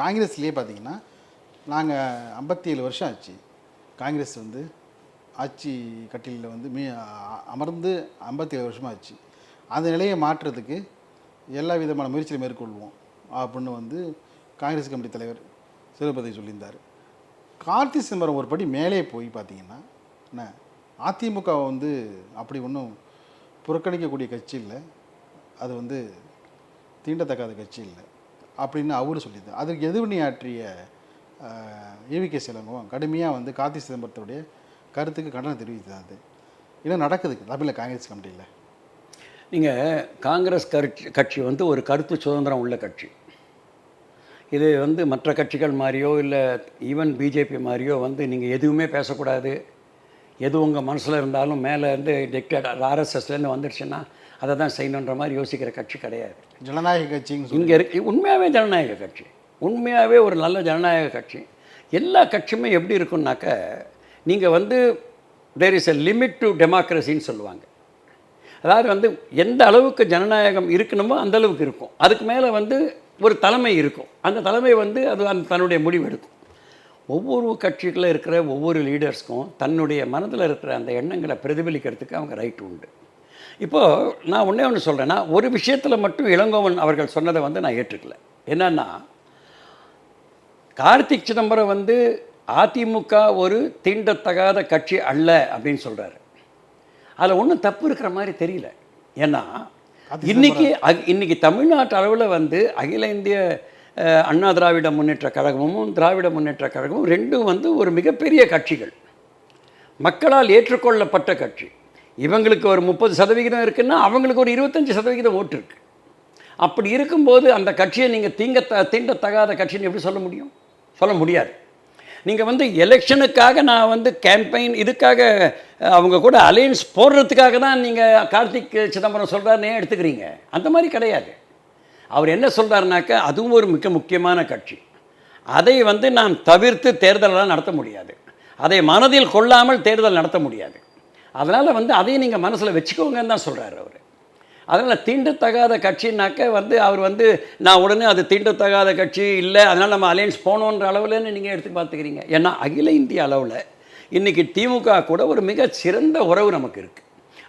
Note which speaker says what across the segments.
Speaker 1: காங்கிரஸ்லேயே பார்த்தீங்கன்னா நாங்கள் ஐம்பத்தி ஏழு வருஷம் ஆச்சு. காங்கிரஸ் வந்து ஆட்சி கட்டிலில் வந்து மீ அ- அமர்ந்து ஐம்பத்தி ஏழு வருஷமாக ஆச்சு. அந்த நிலையை மாற்றுறதுக்கு எல்லா விதமான முயற்சியை மேற்கொள்வோம் அப்படின்னு வந்து காங்கிரஸ் கமிட்டி தலைவர் சிவபதி சொல்லியிருந்தார். கார்த்தி சிதம்பரம் ஒரு படி மேலே போய் பார்த்தீங்கன்னா என்ன அதிமுக வந்து அப்படி ஒன்றும் புறக்கணிக்கக்கூடிய கட்சி இல்லை. அது வந்து தீண்டத்தக்காத கட்சி இல்லை. அப்படின்னு அவரு சொல்லியிருந்தார். அதற்கு எதிர்வினையாற்றிய ஏவிகே சிலங்கம் கடுமையாக வந்து கார்த்தி சிதம்பரத்துடைய கருத்துக்கு கண்டனம் தெரிவித்தாது இன்னும் நடக்குது? தமிழில் காங்கிரஸ் கமிட்டியில்.
Speaker 2: நீங்கள் காங்கிரஸ் கட்சி கட்சி வந்து ஒரு கருத்து சுதந்திரம் உள்ள கட்சி. இது வந்து மற்ற கட்சிகள் மாதிரியோ இல்லை ஈவன் பிஜேபி மாதிரியோ வந்து நீங்கள் எதுவுமே பேசக்கூடாது. எது உங்கள் மனசில் இருந்தாலும் மேலே இருந்து டிக்டேட் ஆர்எஸ்எஸ்லேருந்து வந்துடுச்சுன்னா அதை தான் செய்யணுன்ற மாதிரி யோசிக்கிற கட்சி கிடையாது.
Speaker 1: ஜனநாயக சொல்லி
Speaker 2: இங்கே இருக்கு உண்மையாகவே ஜனநாயக கட்சி. உண்மையாகவே ஒரு நல்ல ஜனநாயக கட்சி. எல்லா கட்சியுமே எப்படி இருக்குன்னாக்க நீங்கள் வந்து there is a limit to டெமோக்ரஸின்னு சொல்லுவாங்க. அதாவது வந்து எந்த அளவுக்கு ஜனநாயகம் இருக்கணுமோ அந்த அளவுக்கு இருக்கும். அதுக்கு மேலே வந்து ஒரு தலைமை இருக்கும். அந்த தலைமை வந்து அது அந்த தன்னுடைய முடிவு எடுக்கும். ஒவ்வொரு கட்சிகளில் இருக்கிற ஒவ்வொரு லீடர்ஸ்க்கும் தன்னுடைய மனதில் இருக்கிற அந்த எண்ணங்களை பிரதிபலிக்கிறதுக்கு அவங்க ரைட் உண்டு. இப்போது நான் ஒன்றே ஒன்று சொல்கிறேன்னா ஒரு விஷயத்தில் மட்டும் இளங்கோவன் அவர்கள் சொன்னதை வந்து நான் ஏற்றுக்கல. என்னன்னா கார்த்திக் சிதம்பரம் வந்து அதிமுக ஒரு தீண்டத்தகாத கட்சி அல்ல அப்படின்னு சொல்கிறாரு அதில் ஒன்றும் தப்பு இருக்கிற மாதிரி தெரியல. ஏன்னா இன்னைக்கு இன்னைக்கு தமிழ்நாட்டு அளவில் வந்து அகில இந்திய அண்ணா திராவிட முன்னேற்ற கழகமும் திராவிட முன்னேற்ற கழகமும் ரெண்டும் வந்து ஒரு மிகப்பெரிய கட்சிகள். மக்களால் ஏற்றுக்கொள்ளப்பட்ட கட்சி. இவங்களுக்கு ஒரு முப்பது சதவிகிதம் இருக்குன்னா அவங்களுக்கு ஒரு இருபத்தஞ்சி சதவிகிதம் ஓட்டு இருக்கு. அப்படி இருக்கும்போது அந்த கட்சியை நீங்கள் தீங்க த தீண்டத்தகாத கட்சின்னு எப்படி சொல்ல முடியும்? சொல்ல முடியாது. நீங்கள் வந்து எலெக்ஷனுக்காக நான் வந்து கேம்பெயின் இதுக்காக அவங்க கூட அலையன்ஸ் போடுறதுக்காக தான் நீங்கள் கார்த்திக் சிதம்பரம் சொல்கிறாருன்னே எடுத்துக்கிறீங்க. அந்த மாதிரி கிடையாது. அவர் என்ன சொல்கிறாருனாக்க அதுவும் ஒரு மிக முக்கியமான கட்சி. அதை வந்து நான் தவிர்த்து தேர்தலெல்லாம் நடத்த முடியாது. அதை மனதில் கொள்ளாமல் தேர்தல் நடத்த முடியாது. அதனால் வந்து அதையும் நீங்கள் மனசில் வச்சுக்கோங்கன்னு தான் சொல்கிறார் அவர். அதனால் தீண்டத்தகாத கட்சின்னாக்க வந்து அவர் வந்து நான் உடனே அது தீண்டத்தகாத கட்சி இல்லை அதனால் நம்ம அலையன்ஸ் போகணுன்ற அளவில்னு நீங்கள் எடுத்து பார்த்துக்கிறீங்க. ஏன்னா அகில இந்திய அளவில் இன்றைக்கி திமுக கூட ஒரு மிக சிறந்த உறவு நமக்கு இருக்குது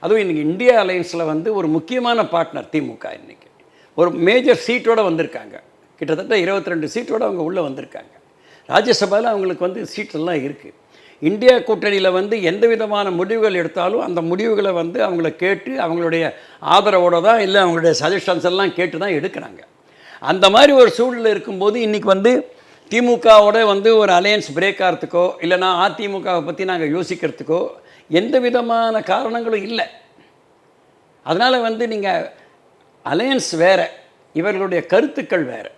Speaker 2: அதுவும் இன்றைக்கி இந்தியா அலையன்ஸில் வந்து ஒரு முக்கியமான பார்ட்னர் திமுக இன்றைக்கி ஒரு மேஜர் சீட்டோட வந்திருக்காங்க. கிட்டத்தட்ட 22 ரெண்டு சீட்டோட அவங்க உள்ளே வந்திருக்காங்க. ராஜ்யசபாவில் அவங்களுக்கு வந்து சீட்டெல்லாம் இருக்குது இந்தியா கூட்டணியில் வந்து எந்த விதமான முடிவுகள் எடுத்தாலும் அந்த முடிவுகளை வந்து அவங்கள கேட்டு அவங்களுடைய ஆதரவோட தான் இல்லை அவங்களுடைய சஜஷன்ஸ் எல்லாம் கேட்டு தான் எடுக்கிறாங்க. அந்த மாதிரி ஒரு சூழலில் இருக்கும்போது இன்றைக்கி வந்து திமுகவோட வந்து ஒரு அலையன்ஸ் பிரேக் ஆகிறதுக்கோ இல்லைனா அதிமுகவை பற்றி நாங்கள் யோசிக்கிறதுக்கோ எந்த விதமான காரணங்களும் இல்லை. அதனால் வந்து நீங்கள் அலையன்ஸ் வேறு இவர்களுடைய கருத்துக்கள் வேறு.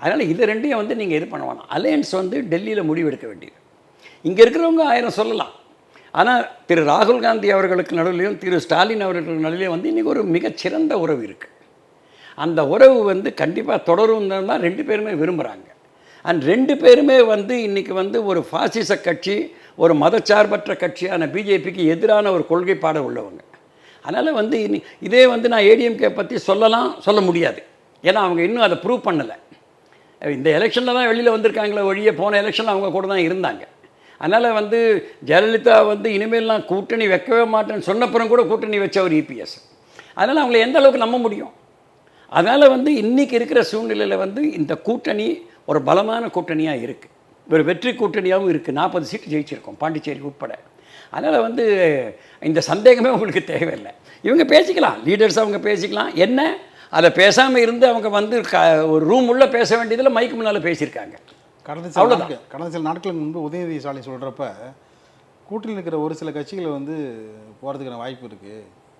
Speaker 2: அதனால் இது ரெண்டையும் வந்து நீங்கள் இது பண்ண வேணாம். அலையன்ஸ் வந்து டெல்லியில் முடிவெடுக்க வேண்டியது. இங்கே இருக்கிறவங்க ஆயிரம் சொல்லலாம். ஆனால் திரு ராகுல் காந்தி அவர்களுக்கு நடுவிலையும் திரு ஸ்டாலின் அவர்களுக்கு நடுவிலையும் வந்து இன்றைக்கி ஒரு மிகச்சிறந்த உறவு இருக்குது அந்த உறவு வந்து கண்டிப்பாக தொடரும் தான் ரெண்டு பேருமே விரும்புகிறாங்க அண்ட் ரெண்டு பேருமே வந்து இன்றைக்கி வந்து ஒரு ஃபாசிச கட்சி ஒரு மதச்சார்பற்ற கட்சியான பிஜேபிக்கு எதிரான ஒரு கொள்கைப்பாடு உள்ளவங்க. அதனால் வந்து இனி இதே வந்து நான் ஏடிஎம்கே பற்றி சொல்லலாம் சொல்ல முடியாது. ஏன்னா அவங்க இன்னும் அதை ப்ரூவ் பண்ணலை. இந்த எலெக்ஷனில் தான் வெளியில் வந்திருக்காங்களே ஒழிய போன எலெக்ஷனில் அவங்க கூட தான் இருந்தாங்க. அதனால் வந்து ஜெயலலிதா வந்து இனிமேல்லாம் கூட்டணி வைக்கவே மாட்டேன்னு சொன்னப்புறம் கூட கூட்டணி வச்சவர் இபிஎஸ் அதனால் அவங்கள எந்த அளவுக்கு நம்ப முடியும்? அதனால் வந்து இன்றைக்கி இருக்கிற சூழ்நிலையில் வந்து இந்த கூட்டணி ஒரு பலமான கூட்டணியாக இருக்குது ஒரு வெற்றி கூட்டணியாகவும் இருக்குது நாற்பது சீட்டு ஜெயிச்சிருக்கோம் பாண்டிச்சேரி உட்பட. அதனால் வந்து இந்த சந்தேகமே உங்களுக்கு தேவையில்லை. இவங்க பேசிக்கலாம் லீடர்ஸ் அவங்க பேசிக்கலாம். என்ன? அதை பேசாமல் இருந்து அவங்க வந்து க ஒரு ரூம் உள்ளே பேச வேண்டியதில் மைக்கு முன்னால் பேசியிருக்காங்க.
Speaker 1: கடந்த சில நாட்கள் கடந்த சில நாட்களுக்கு முன்பு உதயநிதி ஸ்டாலின் சொல்கிறப்ப கூட்டணியில் இருக்கிற ஒரு சில கட்சிகள் வந்து போகிறதுக்கான வாய்ப்பு இருக்குது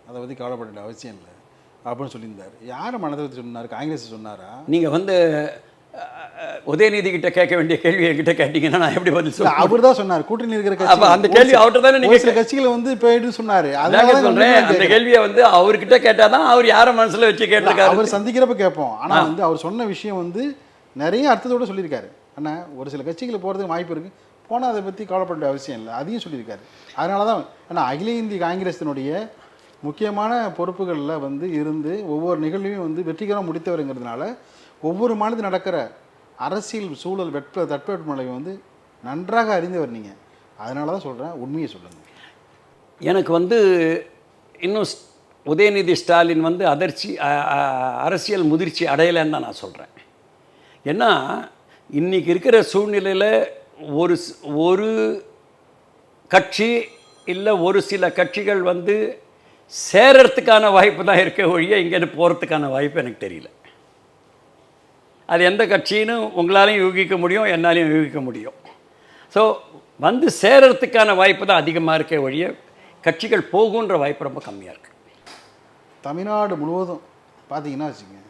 Speaker 1: அதை பற்றி கவலைப்பட வேண்டிய அவசியம் இல்லை அப்படின்னு சொல்லியிருந்தார். யார் மனதில் சொன்னார்? காங்கிரஸ் சொன்னாரா?
Speaker 2: நீங்கள் வந்து உதயநிதி கிட்ட கேட்க வேண்டிய கேள்வி என்கிட்ட கேட்டிங்கன்னா நான் எப்படி பதில் சொல்லுவேன்?
Speaker 1: அவர் தான் சொன்னார். கூட்டணி இருக்கிற கட்சி
Speaker 2: அந்த கேள்வி அவர்கிட்ட தானே நீங்க
Speaker 1: சில கட்சிகளை வந்து போயிட்டு சொன்னாரு. அதனால
Speaker 2: சொல்றேன்? அந்த கேள்வியை வந்து அவர்கிட்ட கேட்டால் தான் அவர் யாரை மனசுல வச்சு கேட்டிருக்காரு?
Speaker 1: அவர் சந்திக்கிறப்ப கேட்போம். ஆனா வந்து அவர் சொன்ன விஷயம் வந்து நிறைய அர்த்தத்தோட சொல்லியிருக்காரு. அண்ணா ஒரு சில கட்சிகள் போகிறதுக்கு வாய்ப்பு இருக்குது போனால் அதை பற்றி கவலைப்பட வேண்டிய அவசியம் இல்லை. அதையும் சொல்லியிருக்காரு. அதனால தான் ஆனால் அகில இந்திய காங்கிரஸினுடைய முக்கியமான பொறுப்புகளில் வந்து இருந்து ஒவ்வொரு நிகழ்வையும் வந்து வெற்றிகரமாக முடித்தவருங்கிறதுனால ஒவ்வொரு மாநிலத்தில் நடக்கிற அரசியல் சூழல் வெட்ப தட்பவெட்பநிலை வந்து நன்றாக அறிந்தவர் நீங்கள் அதனால தான் சொல்கிறேன் உண்மையை சொல்லுங்கள்
Speaker 2: எனக்கு வந்து இன்னும் ஸ்- உதயநிதி ஸ்டாலின் வந்து அதிர்ச்சி அரசியல் முதிர்ச்சி அடையலைன்னு தான் நான் சொல்கிறேன் ஏன்னா இன்றைக்கி இருக்கிற சூழ்நிலையில் ஒரு ஒரு கட்சி இல்லை ஒரு சில கட்சிகள் வந்து சேரறதுக்கான வாய்ப்பு தான் இருக்க ஒழிய இங்கேருந்து போகிறதுக்கான வாய்ப்பு எனக்கு தெரியல. அது எந்த கட்சின்னு உங்களாலையும் யூகிக்க முடியும் என்னாலையும் யூகிக்க முடியும். ஸோ வந்து சேரறதுக்கான வாய்ப்பு தான் அதிகமாக இருக்க ஒழிய கட்சிகள் போகுன்ற வாய்ப்பு ரொம்ப கம்மியாக இருக்குது
Speaker 1: தமிழ்நாடு முழுவதும் பார்த்தீங்கன்னா வச்சுக்கோங்க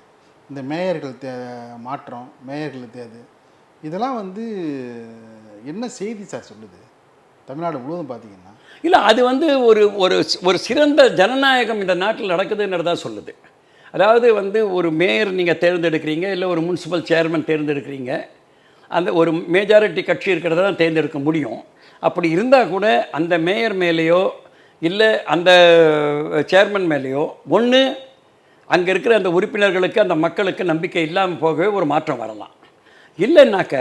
Speaker 1: இந்த மேயர்கள் தே மாற்றம் மேயர்கள் தேது இதெல்லாம் வந்து என்ன செய்தி சார் சொல்லுது? தமிழ்நாடு முழுவதும் பார்த்தீங்கன்னா.
Speaker 2: இல்லை அது வந்து ஒரு ஒரு ஒரு சிறந்த ஜனநாயகம் இந்த நாட்டில் நடக்குதுன்றதா சொல்லுது. அதாவது வந்து ஒரு மேயர் நீங்கள் தேர்ந்தெடுக்கிறீங்க இல்லை ஒரு முனிசிபல் சேர்மன் தேர்ந்தெடுக்கிறீங்க அந்த ஒரு மெஜாரிட்டி கட்சி இருக்கிறத தான் தேர்ந்தெடுக்க முடியும். அப்படி இருந்தால் கூட அந்த மேயர் மேலேயோ இல்லை அந்த சேர்மன் மேலேயோ ஒன்று அங்கே இருக்கிற அந்த உறுப்பினர்களுக்கு அந்த மக்களுக்கு நம்பிக்கை இல்லாமல் போகவே ஒரு மாற்றம் வரலாம். இல்லைன்னாக்க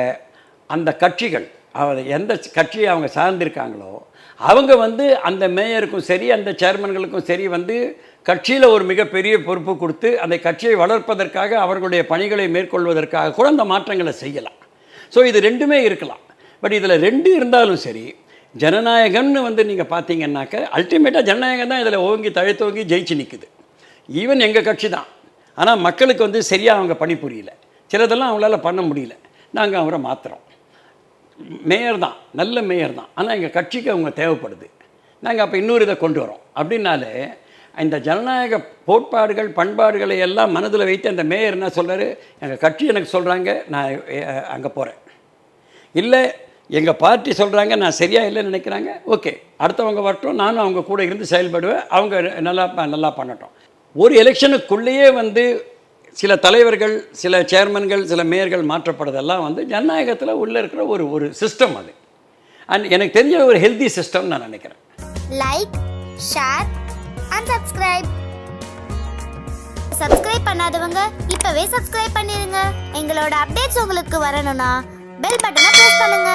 Speaker 2: அந்த கட்சிகள் அவர் எந்த கட்சியை அவங்க சார்ந்திருக்காங்களோ அவங்க வந்து அந்த மேயருக்கும் சரி அந்த சேர்மன்களுக்கும் சரி வந்து கட்சியில் ஒரு மிகப்பெரிய பொறுப்பு கொடுத்து அந்த கட்சியை வளர்ப்பதற்காக அவர்களுடைய பணிகளை மேற்கொள்வதற்காக கூட அந்த மாற்றங்களை செய்யலாம். ஸோ இது ரெண்டுமே இருக்கலாம். பட் இதில் ரெண்டு இருந்தாலும் சரி ஜனநாயகம்னு வந்து நீங்கள் பார்த்தீங்கன்னாக்க அல்டிமேட்டாக ஜனநாயகம் தான் இதில் ஓங்கி தழைத்தோங்கி ஜெயிச்சு நிற்குது ஈவன் எங்கள் கட்சி தான். ஆனால் மக்களுக்கு வந்து சரியாக அவங்க பணி புரியல சிலதெல்லாம் அவங்களால பண்ண முடியல. நாங்கள் அவரை மாற்றுறோம் மேயர் தான் நல்ல மேயர் தான். ஆனால் எங்கள் கட்சிக்கு அவங்க தேவைப்படுது. நாங்கள் அப்போ இன்னொரு இதை கொண்டு வரோம். அப்படின்னாலே இந்த ஜனநாயக கோட்பாடுகள் பண்பாடுகளை எல்லாம் மனதில் வைத்து அந்த மேயர் என்ன சொல்கிறார் எங்கள் கட்சி எனக்கு சொல்கிறாங்க நான் அங்கே போகிறேன் இல்லை எங்கள் பார்ட்டி சொல்கிறாங்க நான் சரியாக இல்லைன்னு நினைக்கிறாங்க? ஓகே. அடுத்தவங்க வரட்டும் நானும் அவங்க கூட இருந்து செயல்படுவேன். அவங்க நல்லா நல்லா பண்ணட்டும். ஒரு எலெக்ஷனுக்குள்ளேயே வந்து சில தலைவர்கள் சில சேர்மன்கள் சில மேயர்கள் மாற்றப்படுறதெல்லாம் வந்து ஜனநாயகத்தில் உள்ளே இருக்கிற ஒரு ஒரு சிஸ்டம் அது. அண்ட் எனக்கு தெரிஞ்ச ஒரு ஹெல்தி சிஸ்டம் நான் நினைக்கிறேன்.
Speaker 3: Like share and subscribe subscribe பண்ணாதவங்க இப்பவே சப்ஸ்கிரைப் பண்ணிருங்க. எங்களோட அப்டேட்ஸ் உங்களுக்கு வரணும்னா பெல் பட்டனை ப்ரெஸ் பண்ணுங்க.